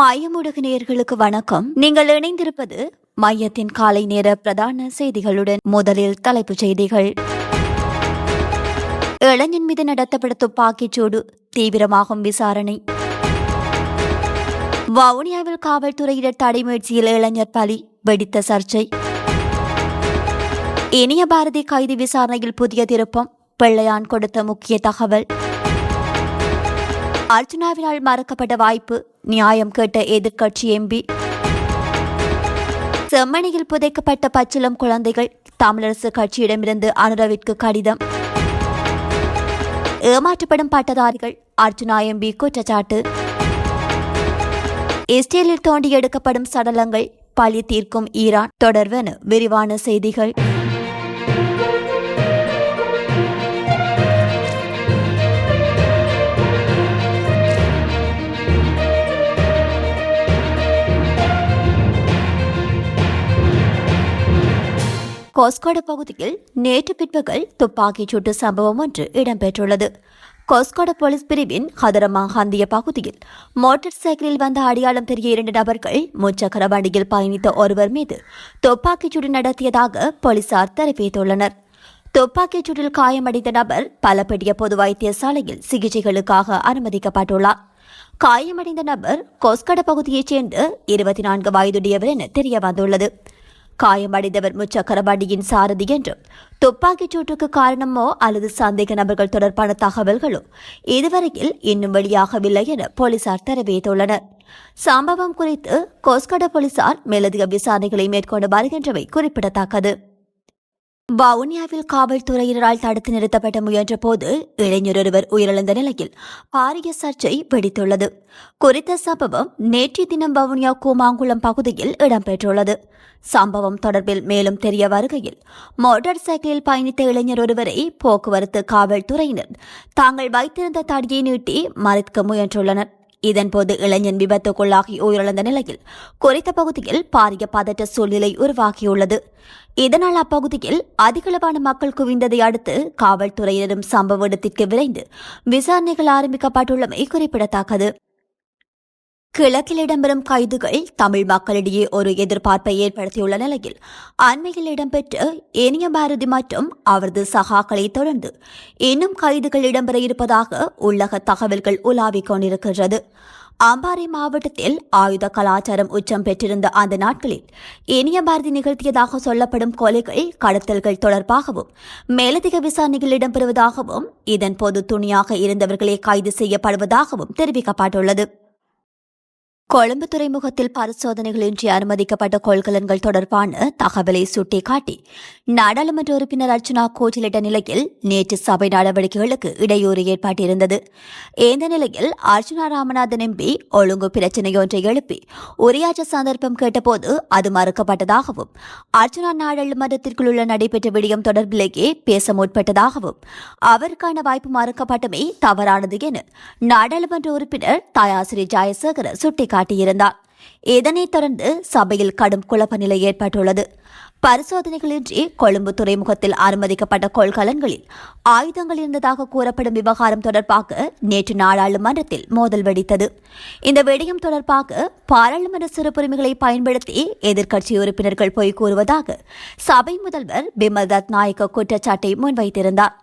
மையமுடுகு நேர்களுக்கு வணக்கம். நீங்கள் இணைந்திருப்பது மையத்தின் காலை நேர பிரதான செய்திகளுடன் முதலில் தலைப்புச் செய்திகள். இளைஞன் மீது நடத்தப்பட்ட துப்பாக்கிச் சூடு தீவிரமாகும் விசாரணை. வவுனியாவில் காவல்துறையினர் தடை முயற்சியில் இளைஞர் பலி வெடித்த சர்ச்சை. இனிய பாரதி கைது விசாரணையில் புதிய திருப்பம் பிள்ளையான் கொடுத்த முக்கிய தகவல். அர்ஜுனாவினால் மறக்கப்பட்ட வாய்ப்பு நியாயம் கேட்ட எதிர்க்கட்சி எம்பி. செம்மணியில் புதைக்கப்பட்ட பச்சிளம் குழந்தைகள் தமிழரசு கட்சியிடமிருந்து அனுரவிற்கு கடிதம். ஏமாற்றப்படும் பட்டதாரிகள் அர்ஜுனா எம்பி குற்றச்சாட்டு. இஸ்ரேலில் தோண்டி எடுக்கப்படும் சடலங்கள் பழி தீர்க்கும் ஈரான். தொடர்வென விரிவான செய்திகள். கோஸ்கோட பகுதியில் நேற்று பிற்பகல் துப்பாக்கிச் சூட்டு சம்பவம் ஒன்று இடம்பெற்றுள்ளது. கோஸ்கோட போலீஸ் பிரிவின் ஹதரமாகாந்திய பகுதியில் மோட்டார் சைக்கிளில் வந்த அடையாளம் தெரிய இரண்டு நபர்கள் முச்சக்கர வண்டியில் பயணித்த ஒருவர் மீது துப்பாக்கிச் சூடு நடத்தியதாக போலீசார் தெரிவித்துள்ளனர். துப்பாக்கிச் சூட்டில் காயமடைந்த நபர் பலப்படிய பொது வைத்தியசாலையில் சிகிச்சைகளுக்காக அனுமதிக்கப்பட்டுள்ளார். காயமடைந்த நபர் கோஸ்கட பகுதியைச் சேர்ந்த இருபத்தி நான்கு வயதுடையவர் என தெரிய வந்துள்ளது காயமடைந்தவர் முச்சக்கர வண்டியின் சாரதி என்றும் துப்பாக்கிச் சூட்டுக்கு காரணமோ அல்லது சந்தேக நபர்கள் தொடர்பான தகவல்களோ இதுவரையில் இன்னும் வெளியாகவில்லை என போலீசார் தெரிவித்துள்ளனர். சம்பவம் குறித்து கோஸ்கட போலீசார் மேலதிக விசாரணைகளை மேற்கொண்டு வருகின்றவை குறிப்பிடத்தக்கது. வவுனியாவில் காவல்துறையினரால் தடுத்து நிறுத்தப்பட்ட முயன்ற போது இளைஞர் ஒருவர் உயிரிழந்த நிலையில் பாரிய சர்ச்சை வெடித்துள்ளது. குறித்த சம்பவம் நேற்றைய தினம் வவுனியா கூமாங்குளம் பகுதியில் இடம்பெற்றுள்ளது. சம்பவம் தொடர்பில் மேலும் தெரிய வருகையில் மோட்டார் சைக்கிளில் பயணித்த இளைஞர் ஒருவரை போக்குவரத்து காவல்துறையினர் தாங்கள் வைத்திருந்த தடியை நீட்டி மறைக்க முயன்றுள்ளனர். இதன்போது இளைஞன் விபத்துக்குள்ளாகி உயிரிழந்த நிலையில் குறித்த பகுதியில் பாரிய பதற்ற சூழ்நிலை உருவாகியுள்ளது. இதனால் அப்பகுதியில் அதிகளவான மக்கள் குவிந்ததை அடுத்து காவல்துறையினரும் சம்பவ இடத்திற்கு விரைந்து விசாரணைகள் ஆரம்பிக்கப்பட்டுள்ளமை குறிப்பிடத்தக்கது. கிழக்கில் இடம்பெறும் கைதுகள் தமிழ் மக்களிடையே ஒரு எதிர்பார்ப்பை ஏற்படுத்தியுள்ள நிலையில் அண்மையில் இடம்பெற்ற இனிய பாரதி மற்றும் அவரது சகாக்களை தொடர்ந்து இன்னும் கைதுகள் இடம்பெற இருப்பதாக உள்ளக தகவல்கள் உலாவிக் கொண்டிருக்கின்றது. அம்பாறை மாவட்டத்தில் ஆயுத கலாச்சாரம் உச்சம் பெற்றிருந்த அந்த நாட்களில் இனிய பாரதி நிகழ்த்தியதாக சொல்லப்படும் கொலைகள் கடத்தல்கள் தொடர்பாகவும் மேலதிக விசாரணைகள் இடம்பெறுவதாகவும் இதன்போது துணியாக இருந்தவர்களே கைது செய்யப்படுவதாகவும் தெரிவிக்கப்பட்டுள்ளது. கொழும்பு துறைமுகத்தில் பரிசோதனைகளின்றி அனுமதிக்கப்பட்ட கொள்கலன்கள் தொடர்பான தகவலை சுட்டிக்காட்டி நாடாளுமன்ற உறுப்பினர் அர்ச்சனா கோட்டிலிட்ட நிலையில் நேற்று சபை நடவடிக்கைகளுக்கு இடையூறு ஏற்பட்டிருந்தது. இந்த நிலையில் அர்ச்சனா ராமநாதன் எம்பி ஒழுங்கு பிரச்சினையொன்றை எழுப்பி உரையாற்ற சந்தர்ப்பம் கேட்டபோது அது மறுக்கப்பட்டதாகவும் அர்ச்சனா நாடாளுமன்றத்திற்குள் உள்ள நடைபெற்ற விடயம் தொடர்பிலேயே பேச முற்பட்டதாகவும் அவருக்கான வாய்ப்பு மறுக்கப்பட்டமே தவறானது என நாடாளுமன்ற உறுப்பினர் தயாசிரி ஜெயசேகர சுட்டிக்காட்டினார் காட்டியிருந்தார். இதனைத் தொடர்ந்து சபையில் கடும் குழப்ப நிலை ஏற்பட்டுள்ளது. பரிசோதனைகளின்றி கொழும்பு துறைமுகத்தில் அனுமதிக்கப்பட்ட கொள்கலன்களில் ஆயுதங்கள் இருந்ததாக கூறப்படும் விவகாரம் தொடர்பாக நேற்று நாடாளுமன்றத்தில் மோதல் வெடித்தது. இந்த விடயம் தொடர்பாக பாராளுமன்ற சிறப்புரிமைகளை பயன்படுத்தி எதிர்க்கட்சி உறுப்பினர்கள் பொய் கூறுவதாக சபை முதல்வர் பிமல் தத் நாயக்க குற்றச்சாட்டை முன்வைத்திருந்தார்.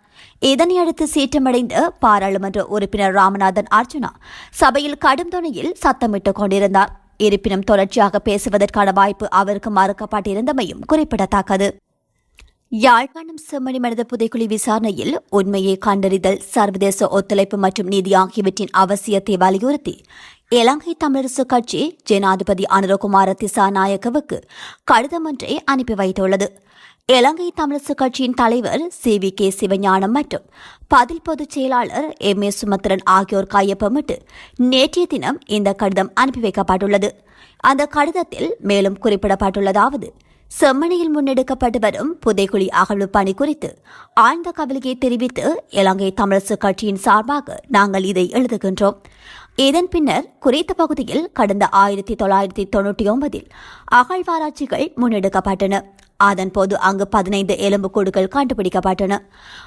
இதனையடுத்து சீற்றமடைந்த பாராளுமன்ற உறுப்பினர் ராமநாதன் அர்ஜுனா சபையில் கடும் துணையில் சத்தமிட்டுக் கொண்டிருந்தார். இருப்பினும் தொடர்ச்சியாக பேசுவதற்கான வாய்ப்பு அவருக்கு மறுக்கப்பட்டிருந்தமையும் குறிப்பிடத்தக்கது. யாழ்ப்பாணம் செம்மணி மனித புதைக்குழி விசாரணையில் உண்மையை கண்டறிதல் சர்வதேச ஒத்துழைப்பு மற்றும் நீதி ஆகியவற்றின் அவசியத்தை வலியுறுத்தி இலங்கை தமிழரசு கட்சி ஜனாதிபதி அனுரகுமார திசாநாயக்கவுக்கு கடிதம் ஒன்றை அனுப்பி வைத்துள்ளது. இலங்கை தமிழரசு கட்சியின் தலைவர் சி. வி. கே. சிவஞானம் மற்றும் பதில் பொதுச் செயலாளர் எம். ஏ. சுமத்திரன் ஆகியோர் கையொப்பமிட்டு நேற்றைய தினம் இந்த கடிதம் அனுப்பி வைக்கப்பட்டுள்ளது. அந்த கடிதத்தில் மேலும் குறிப்பிடப்பட்டுள்ளதாவது செம்மணியில் முன்னெடுக்கப்பட்டு வரும் புதைக்குழி அகழ்வு பணி குறித்து ஆழ்ந்த கவலையை தெரிவித்து இலங்கை தமிழரசு கட்சியின் சார்பாக நாங்கள் இதை எழுதுகின்றோம். இதன் பின்னர் குறித்த பகுதியில் கடந்த ஆயிரத்தி தொள்ளாயிரத்தி தொன்னூற்றி ஒன்பதில் அகழ்வாராய்ச்சிகள் முன்னெடுக்கப்பட்டன. அதன்போது அங்கு பதினைந்து எலும்புக்கூடுகள் கண்டுபிடிக்கப்பட்டன.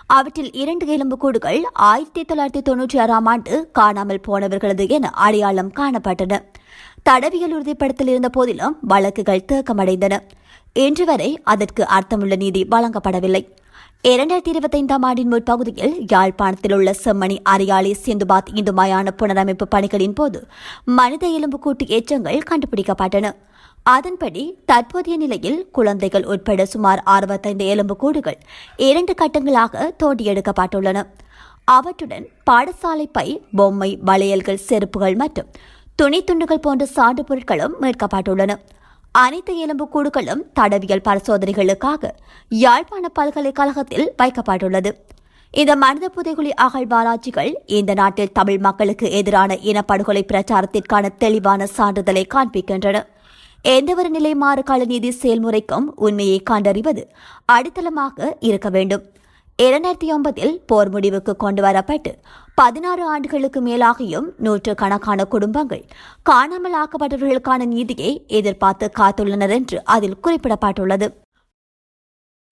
அவற்றில் இரண்டு எலும்புக்கூடுகள் ஆயிரத்தி தொள்ளாயிரத்தி தொன்னூற்றி ஆறாம் ஆண்டு காணாமல் போனவர்களது என அடையாளம் காணப்பட்டன. தடவியல் உறுதிப்படுத்தல் இருந்த போதிலும் வழக்குகள் தேக்கமடைந்தன. இன்று வரை அதற்கு அர்த்தமுள்ள நீதி வழங்கப்படவில்லை. இரண்டாயிரத்தி இருபத்தைந்தாம் ஆண்டின் முற்பகுதியில் யாழ்ப்பாணத்தில் உள்ள செம்மணி அரியாளி சிந்துபாத் இந்து மயான புனரமைப்பு பணிகளின் போது மனித எலும்புக்கூட்டு ஏற்றங்கள் கண்டுபிடிக்கப்பட்டன. அதன்படி தற்போதைய நிலையில் குழந்தைகள் உட்பட சுமார் அறுபத்தைந்து எலும்புக்கூடுகள் இரண்டு கட்டங்களாக தோண்டியெடுக்கப்பட்டுள்ளன. அவற்றுடன் பாடசாலை பை பொம்மை வளையல்கள் செருப்புகள் மற்றும் துணி துண்டுகள் போன்ற சான்று பொருட்களும் மீட்கப்பட்டுள்ளன. அனைத்து எலும்புக்கூடுகளும் தடவியல் பரிசோதனைகளுக்காக யாழ்ப்பாண பல்கலைக்கழகத்தில் வைக்கப்பட்டுள்ளது. இந்த மனித புதைகுழி அகழ்வாராய்ச்சிகள் இந்த நாட்டில் தமிழ் மக்களுக்கு எதிரான இனப்படுகொலை பிரச்சாரத்திற்கான தெளிவான சான்றிதழை காண்பிக்கின்றன. எந்தவொரு நிலை மாறுகால நீதி செயல்முறைக்கும் உண்மையை கண்டறிவது அடித்தளமாக இருக்க வேண்டும். இரண்டாயிரத்தி ஒன்பதில் போர் முடிவுக்கு கொண்டு வரப்பட்டு பதினாறு ஆண்டுகளுக்கு மேலாகியும் நூற்று கணக்கான குடும்பங்கள் காணாமல் ஆக்கப்பட்டவர்களுக்கான நீதியை எதிர்பார்த்து காத்துள்ளனர் என்று அதில் குறிப்பிடப்பட்டுள்ளது.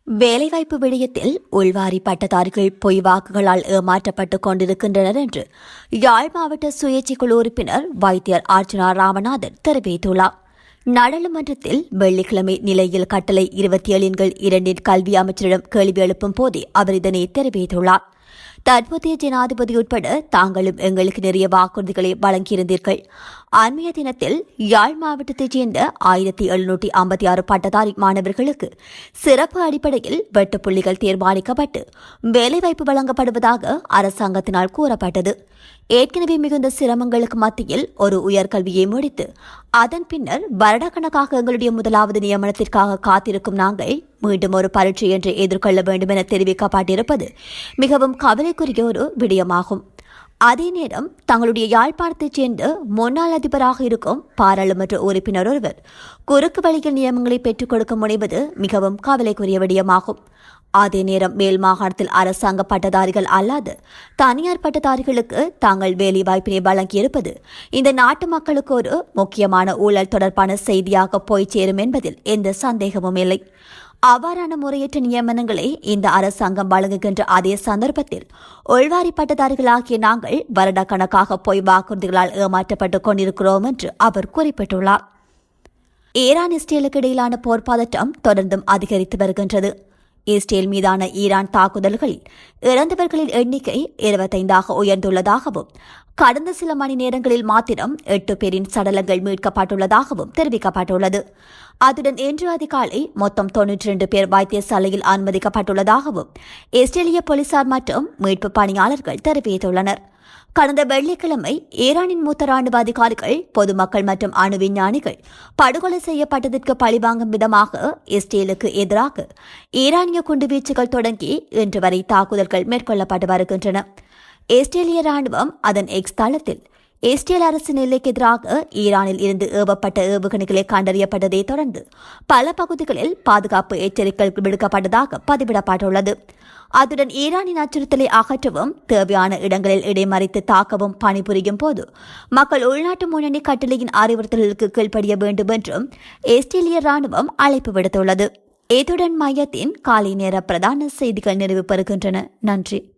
வேலைவாய்ப்பு விடயத்தில் உள்வாரி பட்டதாரிகள் பொய் வாக்குகளால் ஏமாற்றப்பட்டுக் கொண்டிருக்கின்றனர் என்று யாழ் மாவட்ட சுயேட்சை குழு உறுப்பினர் வைத்தியர் அர்ஜுனா ராமநாதன் தெரிவித்துள்ளார். நாடாளுமன்றத்தில் வெள்ளிக்கிழமை நிலையில் கட்டளை இருபத்தி ஏழின் இரண்டின் கல்வி அமைச்சரிடம் கேள்வி எழுப்பும் போதே அவர் இதனை தெரிவித்துள்ளார். தற்போதைய ஜனாதிபதி உட்பட தாங்களும் எங்களுக்கு நிறைய வாக்குறுதிகளை வழங்கியிருந்தீர்கள். அண்மைய தினத்தில் யாழ் மாவட்டத்தைச் சேர்ந்த ஆயிரத்தி எழுநூற்றி ஐம்பத்தி ஆறு பட்டதாரி மாணவர்களுக்கு சிறப்பு அடிப்படையில் வெட்டுப்புள்ளிகள் தீர்மானிக்கப்பட்டு வேலைவாய்ப்பு வழங்கப்படுவதாக அரசாங்கத்தினால் கூறப்பட்டது. ஏற்கனவே மிகுந்த சிரமங்களுக்கு மத்தியில் ஒரு உயர்கல்வியை முடித்து அதன் பின்னர் வருடக்கணக்காக எங்களுடைய முதலாவது நியமனத்திற்காக காத்திருக்கும் நாங்கள் மீண்டும் ஒரு பரீட்சை என்று எதிர்கொள்ள வேண்டும் என தெரிவிக்கப்பட்டிருப்பது மிகவும் கவலைக்குரிய ஒரு விடயமாகும். அதே நேரம் தங்களுடைய யாழ்ப்பாணத்தைச் சேர்ந்த முன்னாள் அதிபராக இருக்கும் பாராளுமன்ற உறுப்பினர் ஒருவர் குறுக்கு வழியில் நியமங்களை பெற்றுக் கொடுக்க முனைவது மிகவும் கவலைக்குரிய விடயமாகும். அதே நேரம் மேல் மாகாணத்தில் அரசாங்க பட்டதாரிகள் அல்லாது தனியார் பட்டதாரிகளுக்கு தாங்கள் வேலைவாய்ப்பினை வழங்கியிருப்பது இந்த நாட்டு மக்களுக்கு ஒரு முக்கியமான ஊழல் தொடர்பான செய்தியாக போய் சேரும் என்பதில் எந்த சந்தேகமும் இல்லை. அவ்வாறான முறையற்ற நியமனங்களை இந்த அரசாங்கம் வழங்குகின்ற அதே சந்தர்ப்பத்தில் உள்வாரி பட்டதாரிகளாகிய நாங்கள் வருடக்கணக்காக போய் வாக்குறுதிகளால் ஏமாற்றப்பட்டுக் கொண்டிருக்கிறோம் என்று அவர் குறிப்பிட்டுள்ளார். ஈரான் இஸ்ரேலுக்கு இடையிலான போர் பதட்டம் தொடர்ந்தும் அதிகரித்து வருகின்றது. இஸ்ரேல் மீதான ஈரான் தாக்குதல்களில் இறந்தவர்களின் எண்ணிக்கை இருபத்தைந்தாக உயர்ந்துள்ளதாகவும் கடந்த சில மணி நேரங்களில் மாத்திரம் எட்டு பேரின் சடலங்கள் மீட்கப்பட்டுள்ளதாகவும் தெரிவிக்கப்பட்டுள்ளது. அத்துடன் இன்று அதிகாலை மொத்தம் தொன்னூற்றி இரண்டு பேர் வைத்தியசாலையில் அனுமதிக்கப்பட்டுள்ளதாகவும் இஸ்ரேலிய போலீசார் மற்றும் மீட்பு பணியாளர்கள் தெரிவித்துள்ளனர். கடந்த வெள்ளிக்கிழமை ஈரானின் மூத்த ராணுவ அதிகாரிகள் பொதுமக்கள் மற்றும் அணு விஞ்ஞானிகள் படுகொலை செய்யப்பட்டதற்கு பழிவாங்கும் விதமாக இஸ்ரேலுக்கு எதிராக ஈரானிய குண்டுவீச்சுகள் தொடங்கி இன்று வரை தாக்குதல்கள் மேற்கொள்ளப்பட்டு வருகின்றன. இஸ்ரேலிய ராணுவம் அதன் எக்ஸ் தளத்தில் இஸ்ரேல் அரசின் எல்லைக்கு எதிராக ஈரானில் இருந்து ஏவப்பட்ட ஏவுகணைகளை கண்டறியப்பட்டதை தொடர்ந்து பல பகுதிகளில் பாதுகாப்பு எச்சரிக்கை விடுக்கப்பட்டதாக பதிவிடப்பட்டுள்ளது. அத்துடன் ஈரானின் அச்சுறுத்தலை அகற்றவும் தேவையான இடங்களில் இடைமறித்து தாக்கவும் பணிபுரியும் போது மக்கள் உள்நாட்டு முன்னணி கட்டளையின் அறிவுறுத்தல்களுக்கு கீழ்ப்படிய வேண்டும் என்றும் இஸ்ரேலிய ராணுவம் அழைப்பு விடுத்துள்ளது. இத்துடன் மையத்தின் காலை நேர பிரதான செய்திகள் நிறைவு பெறுகின்றன. நன்றி.